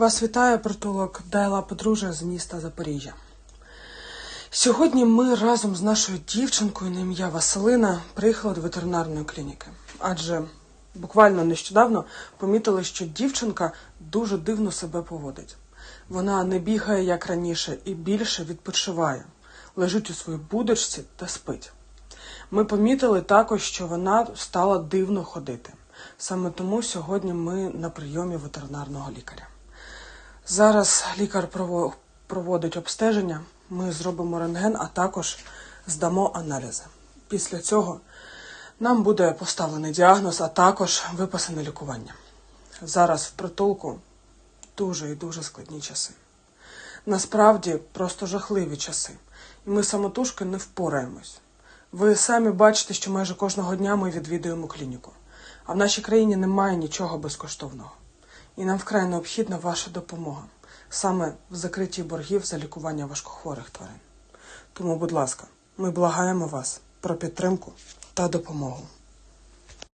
Вас вітає притулок Дайла Подружжя з міста Запоріжжя. Сьогодні ми разом з нашою дівчинкою на ім'я Василина приїхали до ветеринарної клініки. Адже буквально нещодавно помітили, що дівчинка дуже дивно себе поводить. Вона не бігає як раніше і більше відпочиває, лежить у своїй будочці та спить. Ми помітили також, що вона стала дивно ходити. Саме тому сьогодні ми на прийомі ветеринарного лікаря. Зараз лікар проводить обстеження, ми зробимо рентген, а також здамо аналізи. Після цього нам буде поставлений діагноз, а також виписане лікування. Зараз в притулку дуже і дуже складні часи. Насправді просто жахливі часи. І ми самотужки не впораємось. Ви самі бачите, що майже кожного дня ми відвідуємо клініку. А в нашій країні немає нічого безкоштовного. І нам вкрай необхідна ваша допомога саме в закритті боргів за лікування важкохворих тварин. Тому, будь ласка, ми благаємо вас про підтримку та допомогу.